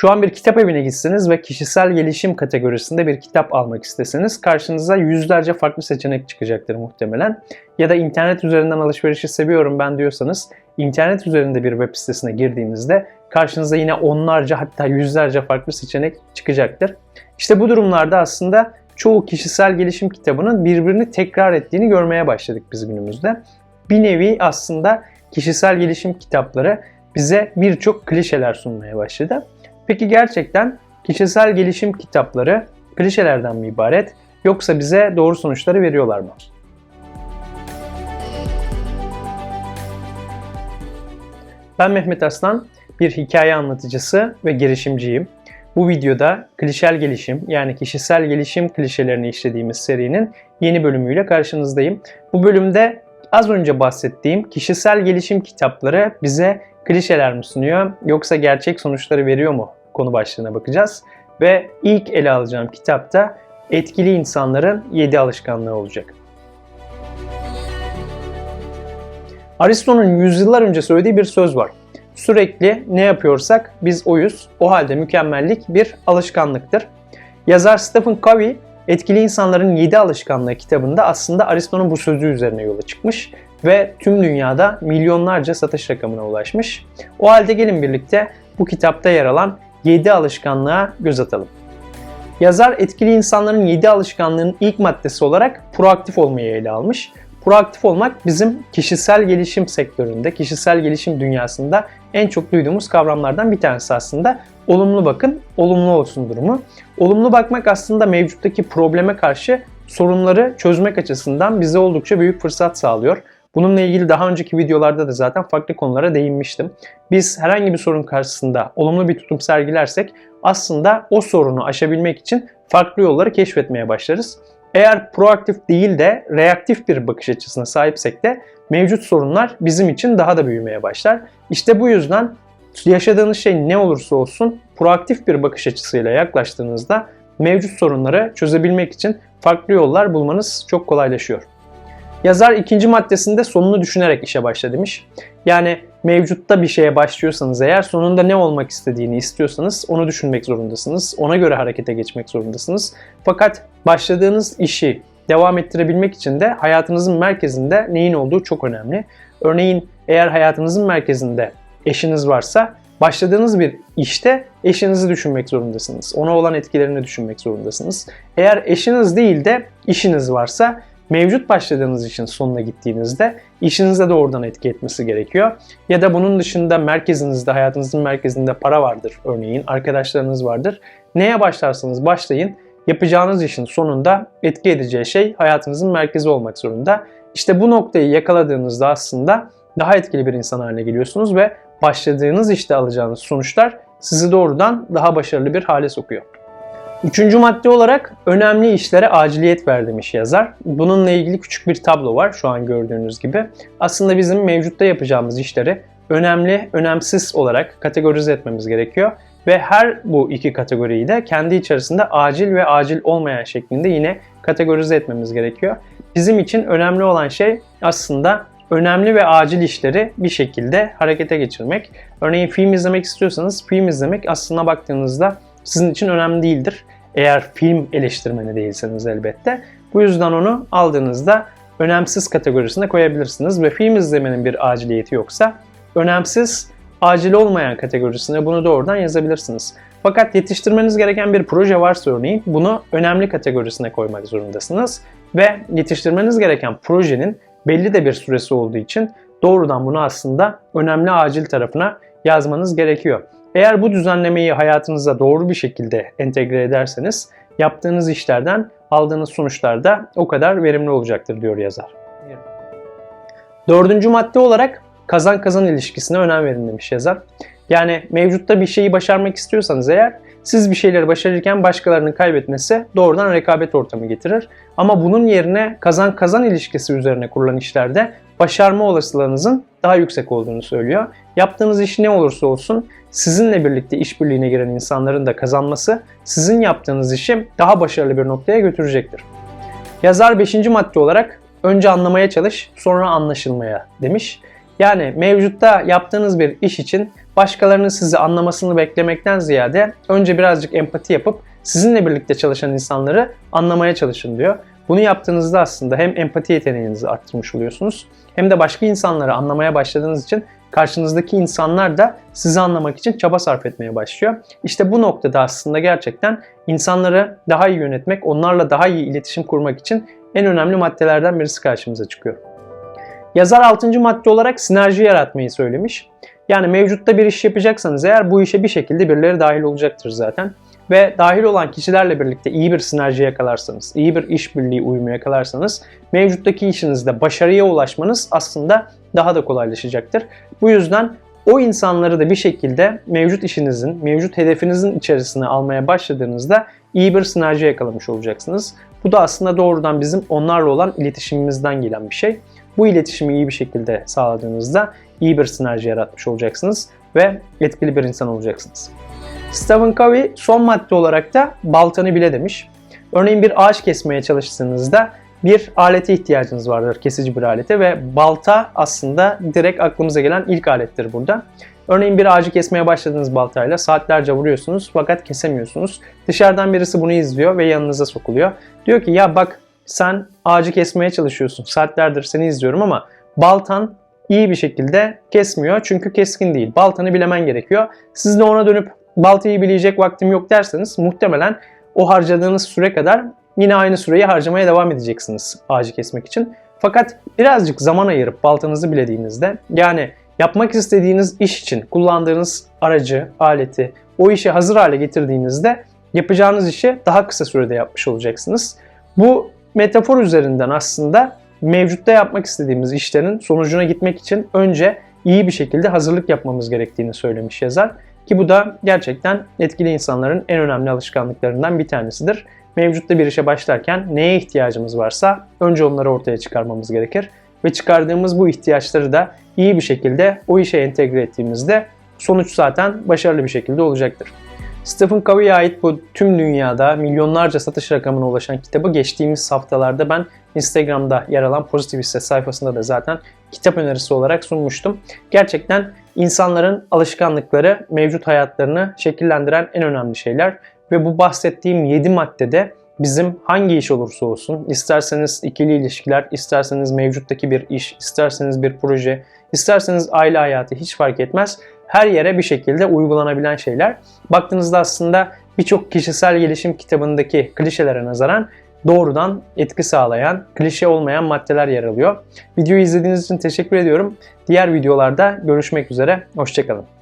Şu an bir kitap evine gitseniz ve kişisel gelişim kategorisinde bir kitap almak isteseniz karşınıza yüzlerce farklı seçenek çıkacaktır muhtemelen. Ya da internet üzerinden alışverişi seviyorum ben diyorsanız internet üzerinde bir web sitesine girdiğinizde karşınıza yine onlarca hatta yüzlerce farklı seçenek çıkacaktır. İşte bu durumlarda aslında çoğu kişisel gelişim kitabının birbirini tekrar ettiğini görmeye başladık biz günümüzde. Bir nevi aslında kişisel gelişim kitapları bize birçok klişeler sunmaya başladı. Peki gerçekten kişisel gelişim kitapları klişelerden mi ibaret yoksa bize doğru sonuçları veriyorlar mı? Ben Mehmet Aslan, bir hikaye anlatıcısı ve girişimciyim. Bu videoda klişel gelişim yani kişisel gelişim klişelerini işlediğimiz serinin yeni bölümüyle karşınızdayım. Bu bölümde az önce bahsettiğim kişisel gelişim kitapları bize klişeler mi sunuyor yoksa gerçek sonuçları veriyor mu konu başlığına bakacağız. Ve ilk ele alacağım kitapta etkili insanların 7 alışkanlığı olacak. Aristo'nun yüzyıllar önce söylediği bir söz var. Sürekli ne yapıyorsak biz oyuz. O halde mükemmellik bir alışkanlıktır. Yazar Stephen Covey Etkili İnsanların 7 Alışkanlığı kitabında aslında Aristo'nun bu sözü üzerine yola çıkmış ve tüm dünyada milyonlarca satış rakamına ulaşmış. O halde gelin birlikte bu kitapta yer alan 7 alışkanlığa göz atalım. Yazar etkili insanların 7 alışkanlığının ilk maddesi olarak proaktif olmayı ele almış. Proaktif olmak bizim kişisel gelişim sektöründe, kişisel gelişim dünyasında en çok duyduğumuz kavramlardan bir tanesi aslında. Olumlu bakın, olumlu olsun durumu. Olumlu bakmak aslında mevcuttaki probleme karşı sorunları çözmek açısından bize oldukça büyük fırsat sağlıyor. Bununla ilgili daha önceki videolarda da zaten farklı konulara değinmiştim. Biz herhangi bir sorun karşısında olumlu bir tutum sergilersek aslında o sorunu aşabilmek için farklı yolları keşfetmeye başlarız. Eğer proaktif değil de reaktif bir bakış açısına sahipsek de mevcut sorunlar bizim için daha da büyümeye başlar. İşte bu yüzden yaşadığınız şey ne olursa olsun proaktif bir bakış açısıyla yaklaştığınızda mevcut sorunları çözebilmek için farklı yollar bulmanız çok kolaylaşıyor. Yazar ikinci maddesinde sonunu düşünerek işe başla demiş. Yani mevcutta bir şeye başlıyorsanız eğer sonunda ne olmak istediğini istiyorsanız onu düşünmek zorundasınız. Ona göre harekete geçmek zorundasınız. Fakat başladığınız işi devam ettirebilmek için de hayatınızın merkezinde neyin olduğu çok önemli. Örneğin eğer hayatınızın merkezinde eşiniz varsa başladığınız bir işte eşinizi düşünmek zorundasınız. Ona olan etkilerini düşünmek zorundasınız. Eğer eşiniz değil de işiniz varsa mevcut başladığınız işin sonuna gittiğinizde işinize de oradan etki etmesi gerekiyor. Ya da bunun dışında merkezinizde, hayatınızın merkezinde para vardır örneğin, arkadaşlarınız vardır. Neye başlarsanız başlayın, yapacağınız işin sonunda etki edeceği şey hayatınızın merkezi olmak zorunda. İşte bu noktayı yakaladığınızda aslında daha etkili bir insan haline geliyorsunuz ve başladığınız işte alacağınız sonuçlar sizi doğrudan daha başarılı bir hale sokuyor. Üçüncü madde olarak önemli işlere aciliyet ver demiş yazar. Bununla ilgili küçük bir tablo var şu an gördüğünüz gibi. Aslında bizim mevcutta yapacağımız işleri önemli, önemsiz olarak kategorize etmemiz gerekiyor. Ve her bu iki kategoriyi de kendi içerisinde acil ve acil olmayan şeklinde yine kategorize etmemiz gerekiyor. Bizim için önemli olan şey aslında önemli ve acil işleri bir şekilde harekete geçirmek. Örneğin film izlemek istiyorsanız film izlemek aslına baktığınızda sizin için önemli değildir. Eğer film eleştirmeni değilseniz elbette. Bu yüzden onu aldığınızda önemsiz kategorisine koyabilirsiniz ve film izlemenin bir aciliyeti yoksa önemsiz, acil olmayan kategorisine bunu doğrudan yazabilirsiniz. Fakat yetiştirmeniz gereken bir proje varsa örneğin bunu önemli kategorisine koymak zorundasınız ve yetiştirmeniz gereken projenin belli de bir süresi olduğu için doğrudan bunu aslında önemli acil tarafına yazmanız gerekiyor. Eğer bu düzenlemeyi hayatınıza doğru bir şekilde entegre ederseniz yaptığınız işlerden aldığınız sonuçlar da o kadar verimli olacaktır diyor yazar. Dördüncü madde olarak kazan kazan ilişkisine önem verin demiş yazar. Yani mevcutta bir şeyi başarmak istiyorsanız eğer siz bir şeyleri başarırken başkalarının kaybetmesi doğrudan rekabet ortamı getirir. Ama bunun yerine kazan kazan ilişkisi üzerine kurulan işlerde başarma olasılığınızın daha yüksek olduğunu söylüyor. Yaptığınız iş ne olursa olsun sizinle birlikte işbirliğine giren insanların da kazanması sizin yaptığınız işi daha başarılı bir noktaya götürecektir. Yazar 5. madde olarak önce anlamaya çalış, sonra anlaşılmaya demiş. Yani mevcutta yaptığınız bir iş için başkalarının sizi anlamasını beklemekten ziyade önce birazcık empati yapıp sizinle birlikte çalışan insanları anlamaya çalışın diyor. Bunu yaptığınızda aslında hem empati yeteneğinizi arttırmış oluyorsunuz hem de başka insanları anlamaya başladığınız için karşınızdaki insanlar da sizi anlamak için çaba sarf etmeye başlıyor. İşte bu noktada aslında gerçekten insanları daha iyi yönetmek, onlarla daha iyi iletişim kurmak için en önemli maddelerden birisi karşımıza çıkıyor. Yazar 6. madde olarak sinerji yaratmayı söylemiş. Yani mevcutta bir iş yapacaksanız eğer bu işe bir şekilde birileri dahil olacaktır zaten. Ve dahil olan kişilerle birlikte iyi bir sinerji yakalarsanız, iyi bir işbirliği uyumu yakalarsanız mevcuttaki işinizde başarıya ulaşmanız aslında daha da kolaylaşacaktır. Bu yüzden o insanları da bir şekilde mevcut işinizin, mevcut hedefinizin içerisine almaya başladığınızda iyi bir sinerji yakalamış olacaksınız. Bu da aslında doğrudan bizim onlarla olan iletişimimizden gelen bir şey. Bu iletişimi iyi bir şekilde sağladığınızda iyi bir sinerji yaratmış olacaksınız ve etkili bir insan olacaksınız. Stephen Covey son madde olarak da baltanı bile demiş. Örneğin bir ağaç kesmeye çalıştığınızda bir alete ihtiyacınız vardır, kesici bir alete ve balta aslında direkt aklımıza gelen ilk alettir burada. Örneğin bir ağacı kesmeye başladığınız baltayla saatlerce vuruyorsunuz fakat kesemiyorsunuz. Dışarıdan birisi bunu izliyor ve yanınıza sokuluyor. Diyor ki ya bak sen ağacı kesmeye çalışıyorsun. Saatlerdir seni izliyorum ama baltan iyi bir şekilde kesmiyor çünkü keskin değil. Baltanı bilemen gerekiyor. Siz de ona dönüp baltayı bileyecek vaktim yok derseniz muhtemelen o harcadığınız süre kadar yine aynı süreyi harcamaya devam edeceksiniz ağacı kesmek için. Fakat birazcık zaman ayırıp baltanızı bilediğinizde yani yapmak istediğiniz iş için kullandığınız aracı, aleti, o işi hazır hale getirdiğinizde yapacağınız işi daha kısa sürede yapmış olacaksınız. Bu metafor üzerinden aslında mevcutta yapmak istediğimiz işlerin sonucuna gitmek için önce iyi bir şekilde hazırlık yapmamız gerektiğini söylemiş yazar. Ki bu da gerçekten etkili insanların en önemli alışkanlıklarından bir tanesidir. Mevcutta bir işe başlarken neye ihtiyacımız varsa önce onları ortaya çıkarmamız gerekir. Ve çıkardığımız bu ihtiyaçları da iyi bir şekilde o işe entegre ettiğimizde sonuç zaten başarılı bir şekilde olacaktır. Stephen Covey'e ait bu tüm dünyada milyonlarca satış rakamına ulaşan kitabı geçtiğimiz haftalarda ben Instagram'da yer alan Pozitif Hisse sayfasında da zaten kitap önerisi olarak sunmuştum. Gerçekten insanların alışkanlıkları mevcut hayatlarını şekillendiren en önemli şeyler ve bu bahsettiğim 7 maddede bizim hangi iş olursa olsun, isterseniz ikili ilişkiler, isterseniz mevcuttaki bir iş, isterseniz bir proje, isterseniz aile hayatı hiç fark etmez. Her yere bir şekilde uygulanabilen şeyler. Baktığınızda aslında birçok kişisel gelişim kitabındaki klişelere nazaran doğrudan etki sağlayan, klişe olmayan maddeler yer alıyor. Videoyu izlediğiniz için teşekkür ediyorum. Diğer videolarda görüşmek üzere. Hoşçakalın.